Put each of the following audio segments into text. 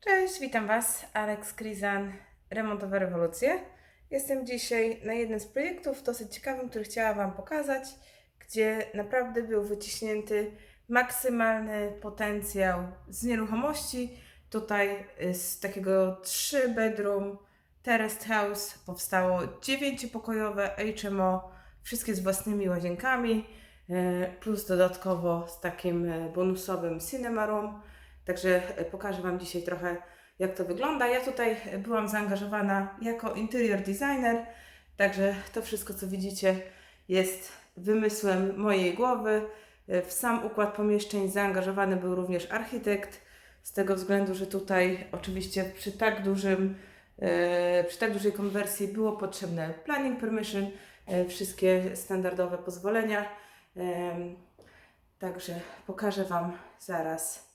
Cześć, witam Was. Alex Krizan, Remontowe Rewolucje. Jestem dzisiaj na jednym z projektów dosyć ciekawym, który chciałam Wam pokazać, gdzie naprawdę był wyciśnięty maksymalny potencjał z nieruchomości. Tutaj y, z takiego 3 bedroom terraced house powstało 9-pokojowe HMO, wszystkie z własnymi łazienkami, y, plus dodatkowo z takim y, bonusowym cinema room. Także e, pokażę Wam dzisiaj trochę, jak to wygląda. Ja tutaj byłam zaangażowana jako interior designer, także to wszystko, co widzicie, jest wymysłem mojej głowy. E, W sam układ pomieszczeń zaangażowany był również architekt, z tego względu, że tutaj oczywiście przy tak dużym, e, przy tak dużej konwersji było potrzebne planning permission, wszystkie standardowe pozwolenia. Także pokażę Wam zaraz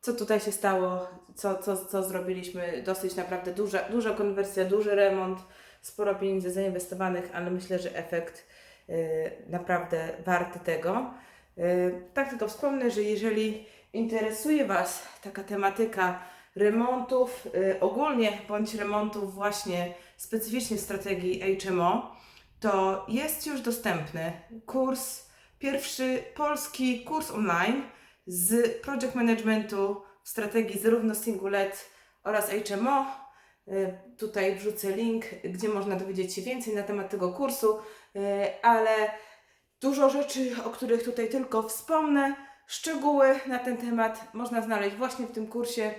co tutaj się stało, co, co, co zrobiliśmy. Dosyć naprawdę duża, duża konwersja, duży remont, sporo pieniędzy zainwestowanych, ale myślę, że efekt y, naprawdę warty tego. Y, tak tylko wspomnę, że jeżeli interesuje Was taka tematyka remontów y, ogólnie, bądź remontów właśnie specyficznie strategii HMO, to jest już dostępny kurs, pierwszy polski kurs online z project managementu strategii zarówno Singulet oraz HMO. Y, Tutaj wrzucę link, gdzie można dowiedzieć się więcej na temat tego kursu, y, ale dużo rzeczy, o których tutaj tylko wspomnę, szczegóły na ten temat można znaleźć właśnie w tym kursie,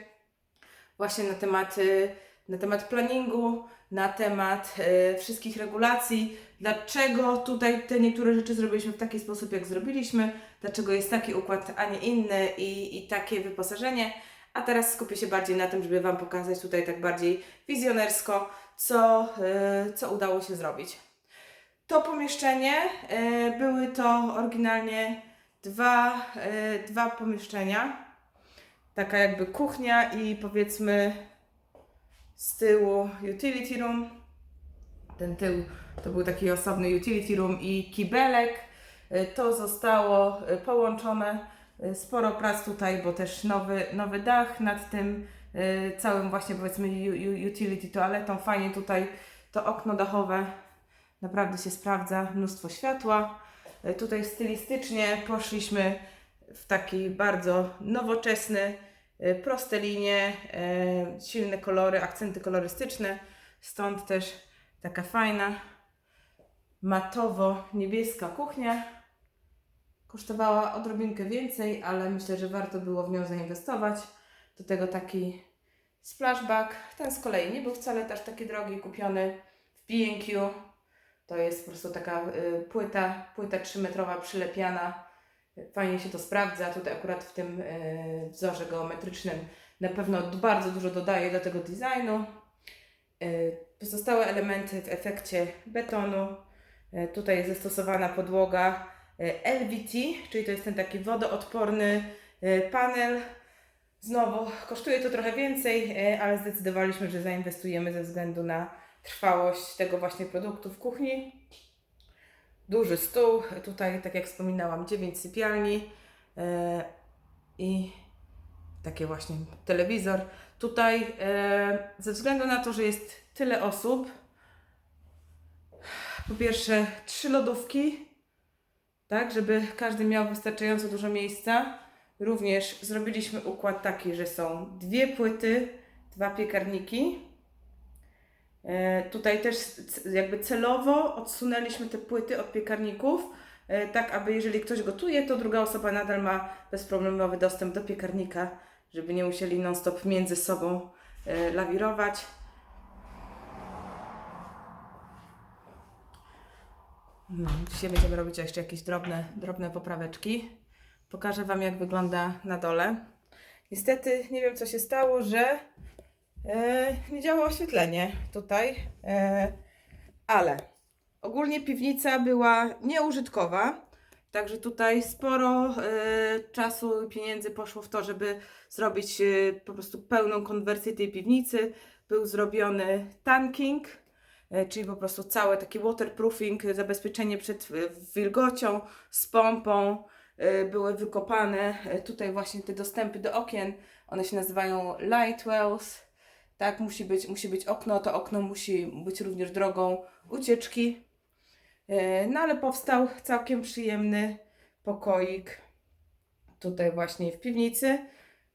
właśnie na temat, y, na temat planningu, na temat wszystkich regulacji, dlaczego tutaj te niektóre rzeczy zrobiliśmy w taki sposób, jak zrobiliśmy, dlaczego jest taki układ, a nie inny i, i takie wyposażenie. A teraz skupię się bardziej na tym, żeby Wam pokazać tutaj tak bardziej wizjonersko, co, y, co udało się zrobić. To pomieszczenie, y, były to oryginalnie dwa, y, dwa pomieszczenia. Taka jakby kuchnia i powiedzmy z tyłu utility room. Ten tył to był taki osobny utility room i kibelek. Y, To zostało y, połączone. Y, Sporo prac tutaj, bo też nowy, nowy dach nad tym całym właśnie powiedzmy utility toaletą. Fajnie tutaj to okno dachowe naprawdę się sprawdza. Mnóstwo światła. Tutaj stylistycznie poszliśmy w taki bardzo nowoczesny, proste linie, silne kolory, akcenty kolorystyczne. Stąd też taka fajna matowo-niebieska kuchnia. Kosztowała odrobinkę więcej, ale myślę, że warto było w nią zainwestować. Do tego taki splashback. Ten z kolei nie był wcale też taki drogi, kupiony w B&Q. To jest po prostu taka y, płyta, płyta 3-metrowa przylepiana. Fajnie się to sprawdza. Tutaj akurat w tym y, wzorze geometrycznym na pewno bardzo dużo dodaje do tego designu. Y, Pozostałe elementy w efekcie betonu. Y, Tutaj jest zastosowana podłoga y, LVT, czyli to jest ten taki wodoodporny y, panel. Znowu kosztuje to trochę więcej, ale zdecydowaliśmy, że zainwestujemy ze względu na trwałość tego właśnie produktu w kuchni. Duży stół, tutaj tak jak wspominałam 9 sypialni i taki właśnie telewizor. Tutaj e, ze względu na to, że jest tyle osób, po pierwsze trzy lodówki, tak, żeby każdy miał wystarczająco dużo miejsca. Również zrobiliśmy układ taki, że są dwie płyty, dwa piekarniki. E, tutaj też jakby celowo odsunęliśmy te płyty od piekarników, e, tak aby jeżeli ktoś gotuje, to druga osoba nadal ma bezproblemowy dostęp do piekarnika, żeby nie musieli non-stop między sobą e, lawirować. Dzisiaj będziemy robić jeszcze jakieś drobne, drobne popraweczki. Pokażę Wam, jak wygląda na dole. Niestety nie wiem, co się stało, że e, nie działa oświetlenie tutaj, e, ale ogólnie piwnica była nieużytkowa. Także tutaj sporo e, czasu i pieniędzy poszło w to, żeby zrobić e, po prostu pełną konwersję tej piwnicy. Był zrobiony tanking, czyli po prostu całe takie waterproofing, e, zabezpieczenie przed e, wilgocią z pompą. e, Były wykopane e, tutaj właśnie te dostępy do okien. One się nazywają light wells. Tak, musi być, musi być okno. To okno musi być również drogą ucieczki. E, No ale powstał całkiem przyjemny pokoik tutaj właśnie w piwnicy.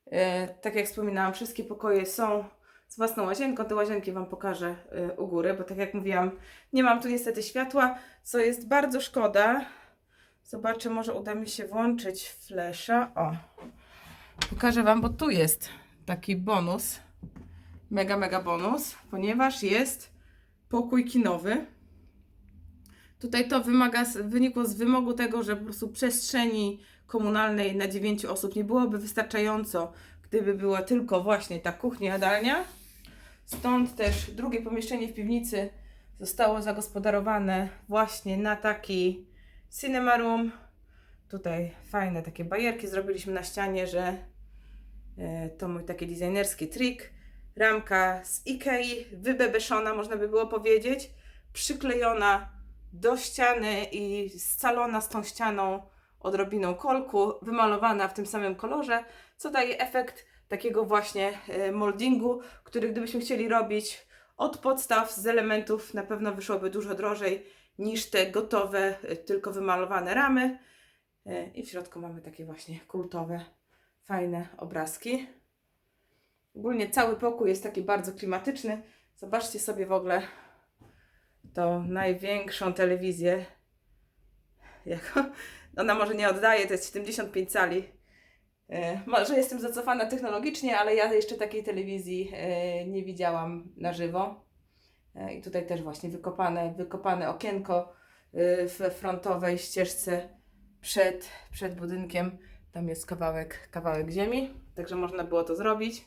E, Tak jak wspominałam, wszystkie pokoje są z własną łazienką. Te łazienki Wam pokażę e, u góry, bo tak jak mówiłam, nie mam tu niestety światła, co jest bardzo szkoda. Zobaczę, może uda mi się włączyć flesza. O, pokażę Wam, bo tu jest taki bonus, mega, mega bonus, ponieważ jest pokój kinowy. Tutaj to wymaga, wynikło z wymogu tego, że po prostu przestrzeni komunalnej na 9 osób nie byłoby wystarczająco, gdyby była tylko właśnie ta kuchnia, jadalnia. Stąd też drugie pomieszczenie w piwnicy zostało zagospodarowane właśnie na taki cinema room. Tutaj fajne takie bajerki zrobiliśmy na ścianie, że e, to mój taki designerski trik. Ramka z Ikei, wybebeszona można by było powiedzieć, przyklejona do ściany i scalona z tą ścianą odrobiną kolku, wymalowana w tym samym kolorze, co daje efekt takiego właśnie e, moldingu, który gdybyśmy chcieli robić od podstaw z elementów, na pewno wyszłoby dużo drożej niż te gotowe, e, tylko wymalowane ramy. E, I w środku mamy takie właśnie kultowe, fajne obrazki. Ogólnie cały pokój jest taki bardzo klimatyczny. Zobaczcie sobie w ogóle tą największą telewizję. Jako, ona może nie oddaje, to jest 75 cali. E, może jestem zacofana technologicznie, ale ja jeszcze takiej telewizji e, nie widziałam na żywo. E, I tutaj też właśnie wykopane, wykopane okienko w frontowej ścieżce przed, przed budynkiem. Tam jest kawałek, kawałek ziemi, także można było to zrobić.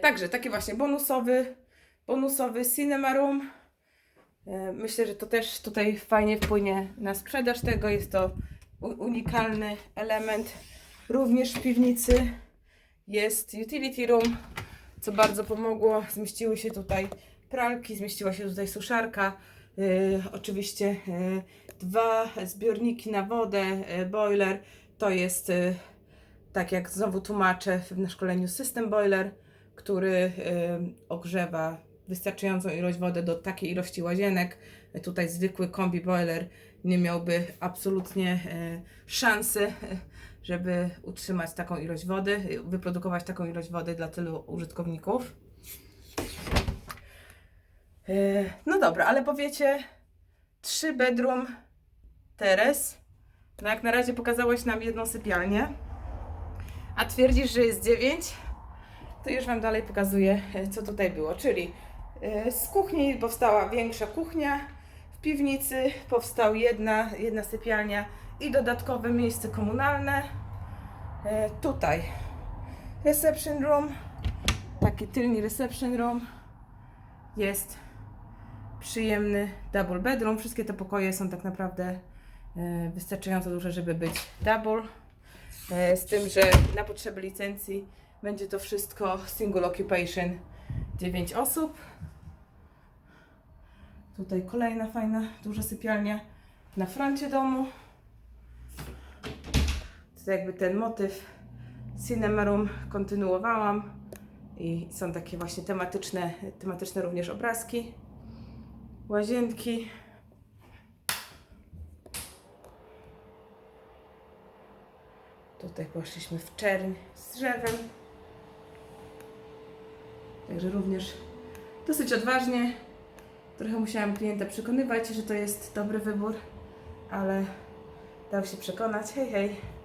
Także taki właśnie bonusowy, bonusowy cinema room. Myślę, że to też tutaj fajnie wpłynie na sprzedaż tego. Jest to unikalny element. Również w piwnicy jest utility room, co bardzo pomogło. Zmieściły się tutaj pralki, zmieściła się tutaj suszarka. Yy, oczywiście yy, dwa zbiorniki na wodę, yy, boiler. To jest, yy, tak jak znowu tłumaczę na szkoleniu, system boiler, który yy, ogrzewa wystarczającą ilość wody do takiej ilości łazienek. Tutaj zwykły kombi boiler nie miałby absolutnie e, szansy, żeby utrzymać taką ilość wody, wyprodukować taką ilość wody dla tylu użytkowników. E, No dobra, ale powiecie, trzy bedroom teres. No jak na razie pokazałeś nam jedną sypialnię, a twierdzisz, że jest dziewięć, to już Wam dalej pokazuję, e, co tutaj było. Czyli e, z kuchni powstała większa kuchnia, w piwnicy powstał jedna, jedna sypialnia i dodatkowe miejsce komunalne. E, Tutaj reception room, taki tylny reception room. Jest przyjemny double bedroom. Wszystkie te pokoje są tak naprawdę e, wystarczająco duże, żeby być double. E, Z tym, że na potrzeby licencji będzie to wszystko single occupation 9 osób. Tutaj kolejna fajna, duża sypialnia na froncie domu. To jakby ten motyw Cinema Room kontynuowałam i są takie właśnie tematyczne, tematyczne również obrazki, łazienki. Tutaj poszliśmy w czerń z drzewem. Także również dosyć odważnie. Trochę musiałam klienta przekonywać, że to jest dobry wybór, ale dał się przekonać. Hej, hej.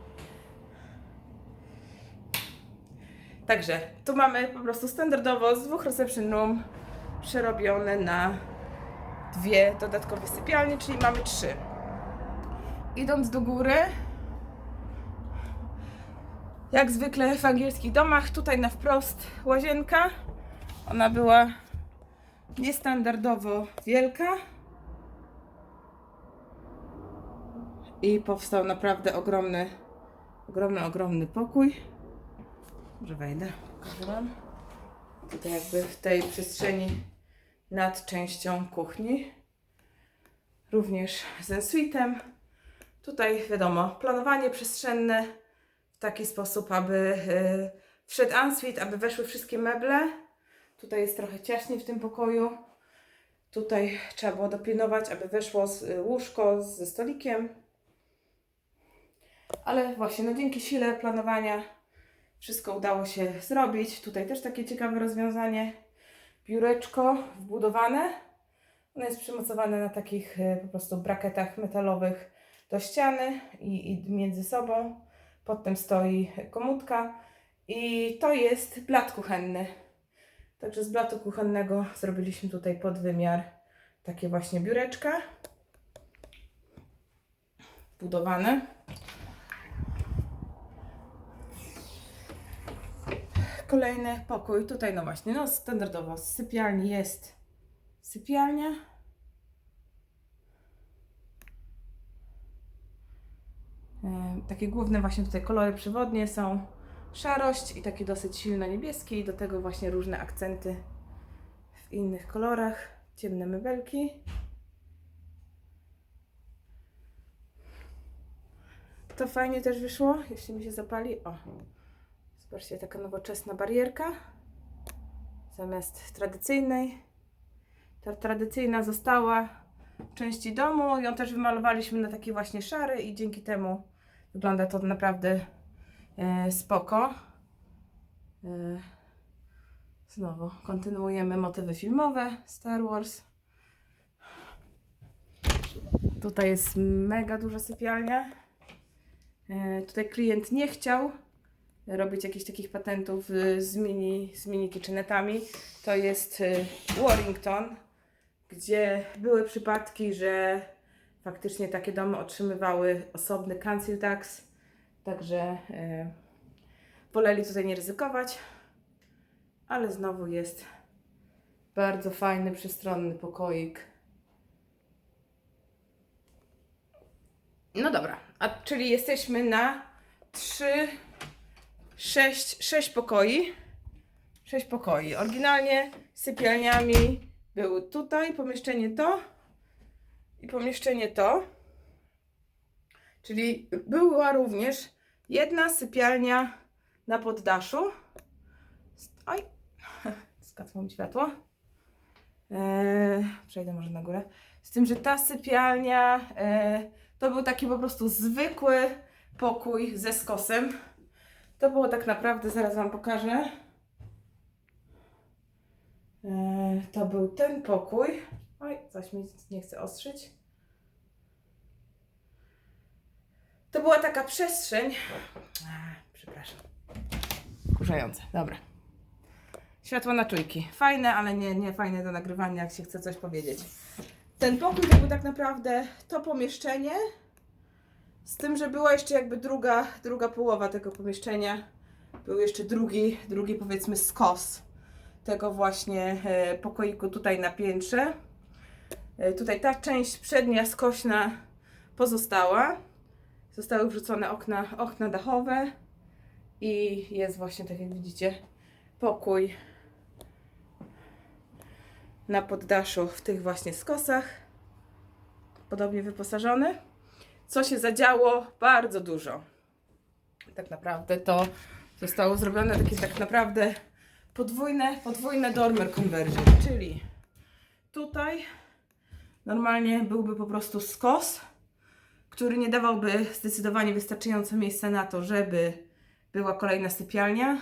Także tu mamy po prostu standardowo z dwóch reception room przerobione na dwie dodatkowe sypialnie, czyli mamy trzy. Idąc do góry, jak zwykle w angielskich domach, tutaj na wprost łazienka. Ona była niestandardowo wielka. I powstał naprawdę ogromny, ogromny, ogromny pokój. Może wejdę, pokażę Wam. Tutaj jakby w tej przestrzeni nad częścią kuchni. Również ze suitem. Tutaj wiadomo, planowanie przestrzenne w taki sposób, aby y, wszedł ensuite, aby weszły wszystkie meble. Tutaj jest trochę ciaśniej w tym pokoju. Tutaj trzeba było dopilnować, aby weszło y, łóżko ze stolikiem. Ale właśnie, no dzięki sile planowania wszystko udało się zrobić. Tutaj też takie ciekawe rozwiązanie. Biureczko wbudowane. Ono jest przymocowane na takich y, po prostu braketach metalowych do ściany i, i między sobą. Pod tym stoi komódka. I to jest blat kuchenny. Także z blatu kuchennego zrobiliśmy tutaj podwymiar takie właśnie biureczka. Budowane. Kolejny pokój. Tutaj no właśnie, no standardowo z sypialni jest sypialnia. E, Takie główne właśnie tutaj kolory przewodnie są szarość i taki dosyć silno niebieski i do tego właśnie różne akcenty w innych kolorach, ciemne mebelki. To fajnie też wyszło, jeśli mi się zapali. O, zobaczcie, taka nowoczesna barierka zamiast tradycyjnej. Ta tradycyjna została w części domu. Ją też wymalowaliśmy na taki właśnie szary i dzięki temu wygląda to naprawdę e, spoko. E, znowu kontynuujemy motywy filmowe Star Wars. Tutaj jest mega duża sypialnia. E, tutaj klient nie chciał robić jakichś takich patentów y, z mini, z mini kitchenetami. To jest y, Warrington, gdzie były przypadki, że faktycznie takie domy otrzymywały osobny council tax, także y, woleli tutaj nie ryzykować, ale znowu jest bardzo fajny, przestronny pokoik. No dobra, a czyli jesteśmy na 3, 6, 6 pokoi. 6 pokoi. Oryginalnie sypialniami były tutaj pomieszczenie to i pomieszczenie to. Czyli była również jedna sypialnia na poddaszu. Oj, skasło mi światło. Eee, przejdę może na górę. Z tym, że ta sypialnia e, to był taki po prostu zwykły pokój ze skosem. To było tak naprawdę, zaraz Wam pokażę. E, to był ten pokój. Oj, coś mi nie chce ostrzyć. To była taka przestrzeń. A, przepraszam. Kurzające, dobra. Światło na czujki. Fajne, ale nie, nie fajne do nagrywania, jak się chce coś powiedzieć. Ten pokój to był tak naprawdę to pomieszczenie, z tym, że była jeszcze jakby druga, druga połowa tego pomieszczenia. Był jeszcze drugi, drugi powiedzmy skos tego właśnie e, pokoiku tutaj na piętrze. E, tutaj ta część przednia skośna pozostała. Zostały wrzucone okna, okna dachowe i jest właśnie, tak jak widzicie, pokój na poddaszu w tych właśnie skosach. Podobnie wyposażony co się zadziało? Bardzo dużo. Tak naprawdę to zostało zrobione takie tak naprawdę podwójne, podwójne dormer conversion, czyli tutaj normalnie byłby po prostu skos, który nie dawałby zdecydowanie wystarczająco miejsca na to, żeby była kolejna sypialnia.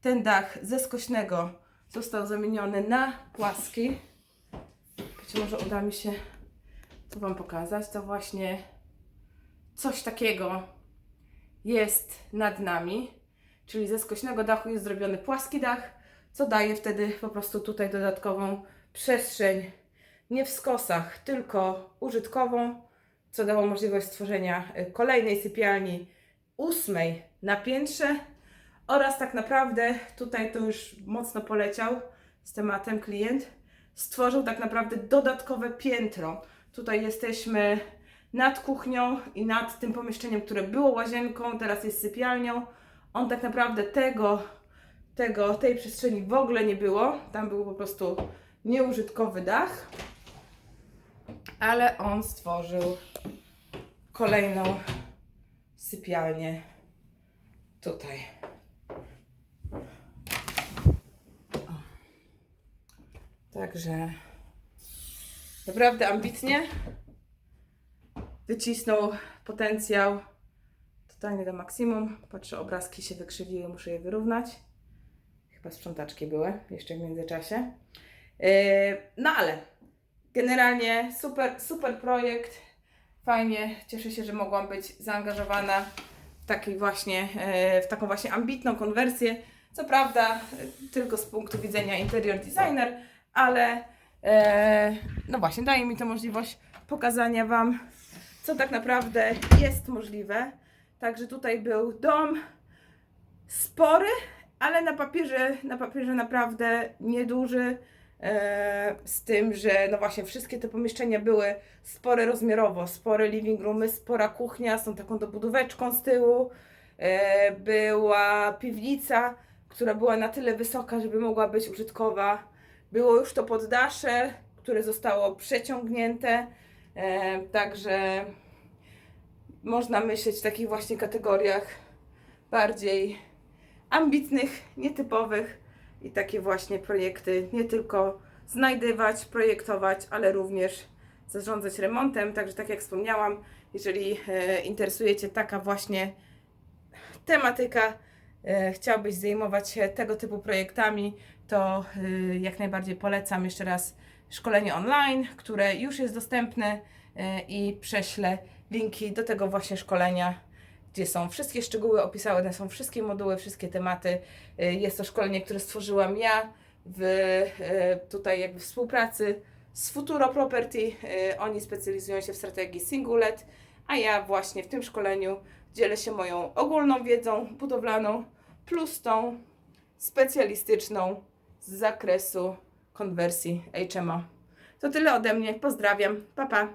Ten dach ze skośnego został zamieniony na płaski. Być może uda mi się to Wam pokazać. To właśnie coś takiego jest nad nami, czyli ze skośnego dachu jest zrobiony płaski dach, co daje wtedy po prostu tutaj dodatkową przestrzeń, nie w skosach, tylko użytkową, co dało możliwość stworzenia y, kolejnej sypialni, ósmej na piętrze oraz tak naprawdę tutaj to już mocno poleciał z tematem klient, stworzył tak naprawdę dodatkowe piętro. Tutaj jesteśmy nad kuchnią i nad tym pomieszczeniem, które było łazienką, teraz jest sypialnią. On tak naprawdę tego, tego, tej przestrzeni w ogóle nie było. Tam był po prostu nieużytkowy dach. Ale on stworzył kolejną sypialnię tutaj. O. Także naprawdę ambitnie wycisnął potencjał totalnie do maksimum. Patrzę, obrazki się wykrzywiły, muszę je wyrównać. Chyba sprzątaczki były jeszcze w międzyczasie. Yy, No ale generalnie super, super projekt. Fajnie, cieszę się, że mogłam być zaangażowana w, taki właśnie, e, w taką właśnie ambitną konwersję. Co prawda e, tylko z punktu widzenia interior designer, ale no właśnie daje mi to możliwość pokazania Wam, co tak naprawdę jest możliwe. Także tutaj był dom spory, ale na papierze, na papierze naprawdę nieduży. E, z tym, że no właśnie wszystkie te pomieszczenia były spore rozmiarowo, spore living roomy, spora kuchnia z tą taką dobudóweczką z tyłu. E, była piwnica, która była na tyle wysoka, żeby mogła być użytkowa. Było już to poddasze, które zostało przeciągnięte. E, także można myśleć w takich właśnie kategoriach bardziej ambitnych, nietypowych i takie właśnie projekty nie tylko znajdywać, projektować, ale również zarządzać remontem. Także tak jak wspomniałam, jeżeli e, interesuje Cię taka właśnie tematyka, e, chciałbyś zajmować się tego typu projektami, to jak najbardziej polecam jeszcze raz szkolenie online, które już jest dostępne e, i prześlę linki do tego właśnie szkolenia, gdzie są wszystkie szczegóły opisane, są wszystkie moduły, wszystkie tematy. E, Jest to szkolenie, które stworzyłam ja w e, tutaj jakby współpracy z Futuro Property. Oni specjalizują się w strategii Singulet, a ja właśnie w tym szkoleniu dzielę się moją ogólną wiedzą budowlaną plus tą specjalistyczną z zakresu konwersji HMO. To tyle ode mnie. Pozdrawiam. Pa pa.